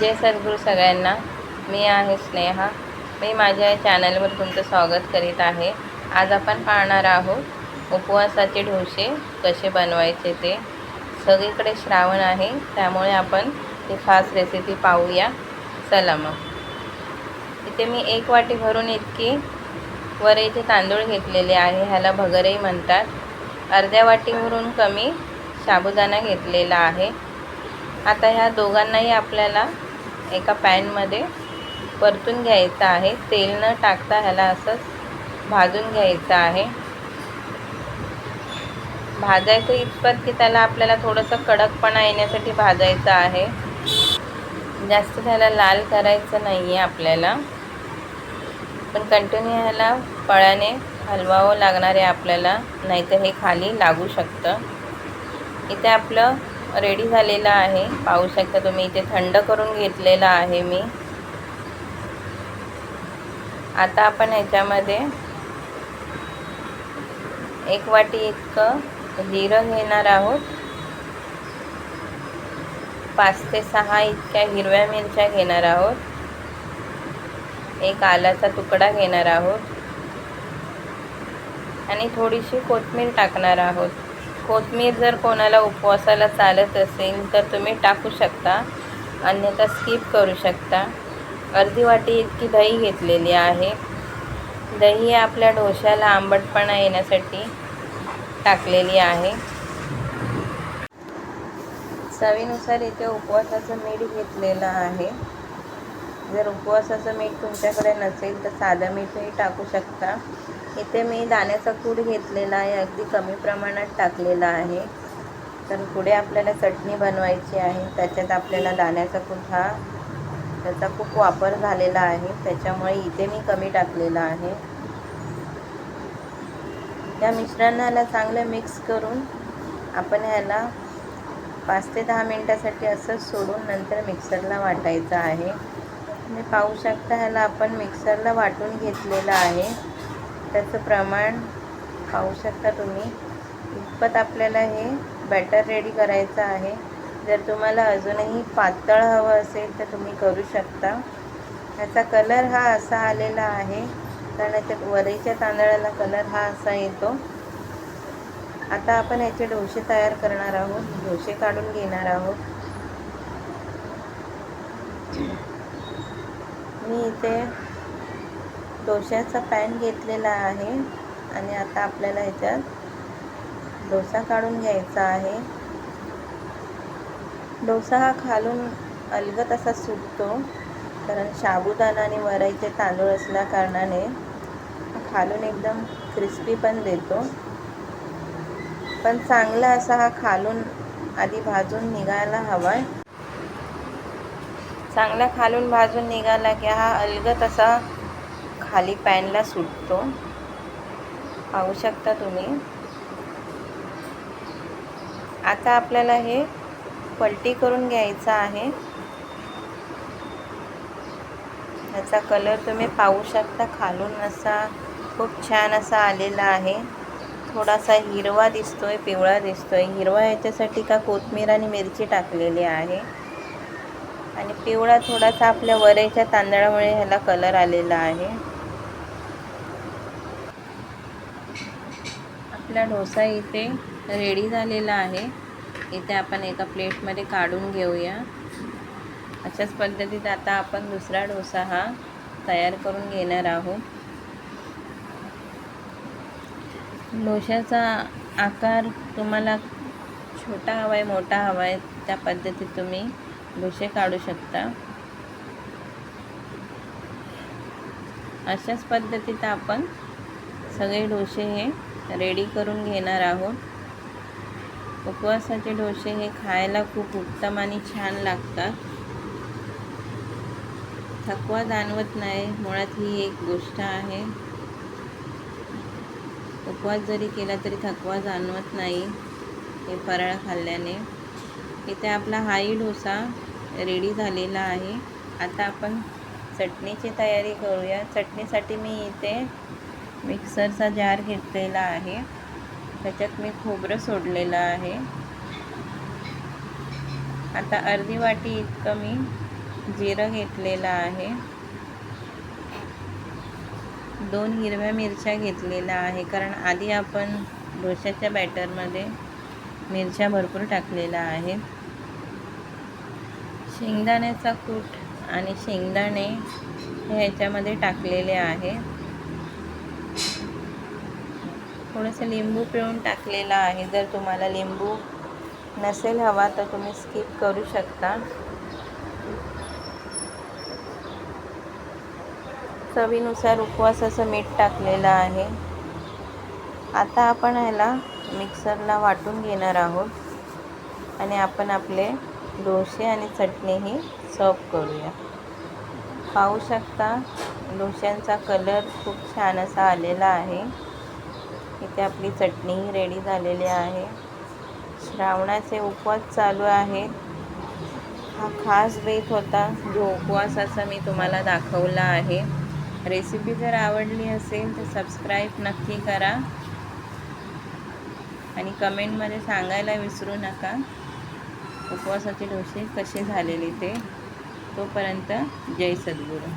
जय सद्गुरू सगळ्यांना. मी आहे स्नेहा. मी माझ्या चॅनलवर तुमचं स्वागत करीत आहे. आज आपण पाहणार आहोत उपवासाचे ढोसे कसे बनवायचे ते. सगळीकडे श्रावण आहे त्यामुळे आपण ती फास्ट रेसिपी पाहूया. चला मग. इथे मी एक वाटी भरून इतकी वरेचे तांदूळ घेतलेले आहे ह्याला भगरही म्हणतात. अर्ध्या वाटीवरून कमी साबुदाणा घेतलेला आहे. आता ह्या दोघांनाही आपल्याला एका पॅनमध्ये परतून घ्यायचं आहे. तेल न टाकता ह्याला असंच भाजून घ्यायचं आहे. भाजायचं इतपत की त्याला आपल्याला थोडंसं कडकपणा येण्यासाठी भाजायचं आहे. जास्त त्याला लाल करायचं नाही आहे आपल्याला. पण कंटिन्यू ह्याला पळ्याने हलवावं लागणार आहे आपल्याला. नाहीतर हे खाली लागू शकतं. इथे आपलं रेडी झालेला आहे. पाहू शकता तुम्ही इथे थंड करून घेतलेला आहे मी. आता आपण ह्याच्यामध्ये एक वाटी इतकं जिरं घेणार आहोत. पाच ते सहा इतक्या हिरव्या मिरच्या घेणार आहोत. एक आल्याचा तुकडा घेणार आहोत. आणि थोडीशी कोथमीर टाकणार आहोत. कोथमीर जर कोणाला उपवासाला चालत असेल तर तुम्ही टाकू शकता अन्यथा स्किप करू शकता. अर्धी वाटी इतकी दही घेतलेली आहे. दही आपल्या डोश्याला आंबटपणा येण्यासाठी टाकलेली आहे. चवीनुसार इथे उपवासाचं मीठ घेतलेलं आहे. जर उपवासाचं मीठ तुमच्याकडे नसेल तर साधं मीठही टाकू शकता. इथे मी दाण्याचा कूड घेतलेला आहे अगदी कमी प्रमाणात टाकलेला आहे. तर पुढे आपल्याला चटणी बनवायची आहे. त्याच्यात आपल्याला दाण्याचा कूट हा त्याचा खूप वापर झालेला आहे. त्याच्यामुळे इथे मी कमी टाकलेला आहे. या मिश्रणाला चांगलं मिक्स करून आपण ह्याला पाच ते दहा मिनटासाठी असंच सोडून नंतर मिक्सरला वाटायचं आहे. तुम्ही पाहू शकता ह्याला आपण मिक्सरला वाटून घेतलेलं आहे. त्याचं प्रमाण पाहू शकता तुम्ही. इतपत आपल्याला हे बॅटर रेडी करायचं आहे. जर तुम्हाला अजूनही पातळ हवं असेल तर तुम्ही करू शकता. ह्याचा कलर हा असा आलेला आहे कारण याच्या वरीच्या तांदळाला कलर हा असा येतो. आता आपण याचे डोसे तयार करणार आहोत. डोसे काढून घेणार आहोत. मी इथे डोश्याचा पॅन घेतलेला आहे आणि आता आपल्याला ह्याच्यात डोसा काढून घ्यायचा आहे. डोसा हा खालून अलगत असा सुटतो कारण साबुदाणा आणि वराईचे तांदूळ असल्या कारणाने खालून एकदम क्रिस्पी पण देतो. पण चांगला असा हा खालून आधी भाजून निघायला हवा आहे चांगला खालून भाजून निघाला की हा अलगत असा खाली पॅनला सुटतो. पाहू शकता तुम्ही. आता आपल्याला हे पलटी करून घ्यायचं आहे. ह्याचा कलर तुम्ही पाहू शकता. खालून असा खूप छान असा आलेला आहे. थोडासा हिरवा दिसतोय पिवळा दिसतोय. हिरवा याच्यासाठी का कोथमीर आणि मिरची टाकलेली आहे. आणि पिवळा थोडासा आपल्या वरेच्या तांदळामुळे ह्याला कलर आलेला आहे. आपला डोसा इथे रेडी झालेला आहे. इथे आपण एका प्लेटमध्ये काढून घेऊया. अशाच पद्धतीत आता आपण दुसरा डोसा हा तयार करून घेणार आहोत. डोशाचा आकार तुम्हाला छोटा हवा आहे मोठा हवा आहे त्या पद्धतीत तुम्ही डोसे काढू शकता. अशाच पद्धतीत आपण सगळे डोसे हे रेडी करून घेणार आहोत. उपवासाचे डोसे हे खायला खूप उत्तम आणि छान लागतात. थकवा जाणवत नाही मुळात ही एक गोष्ट आहे. उपवास जरी केला तरी थकवा जाणवत नाही हे फराळ खाल्ल्याने. इथे आपला हाही डोसा रेडी झालेला आहे. आता आपण चटणीची तयारी करूया. चटणीसाठी मी इथे मिक्सरचा जार घेतलेला आहे. त्याच्यात मी खोबरं सोडलेलं आहे. आता अर्धी वाटी इतकं मी जिरं घेतलेलं आहे. दोन हिरव्या मिरच्या घेतलेल्या आहे. कारण आधी आपण डोशाच्या बॅटरमध्ये मिरच्या भरपूर टाकलेल्या आहेत. शेंगदाण्याचा कूट आणि शेंगदाणे हे ह्याच्यामध्ये टाकलेले आहे. थोडंसं लिंबू पिळून टाकलेलं आहे. जर तुम्हाला लिंबू नसेल हवा तर तुम्ही स्किप करू शकता. चवीनुसार उपवासाचं मीठ टाकलेलं आहे. आता आपण ह्याला मिक्सरला वाटून घेणार आहोत. आणि आपण आपले डोसे आणि चटणीही सर्व करूया. पाहू शकता डोश्यांचा कलर खूप छान असा आलेला आहे. इथे आपली चटणीही रेडी झालेली आहे. श्रावणाचे उपवास चालू आहेत हा खास बेत होता जो उपवासाचा मी तुम्हाला दाखवला आहे. रेसिपी जर आवडली असेल तर सबस्क्राईब नक्की करा. आणि कमेंटमध्ये सांगायला विसरू नका. उपवासाचे डोसे कसे झालेले ते तोपर्यंत जय सद्गुरू.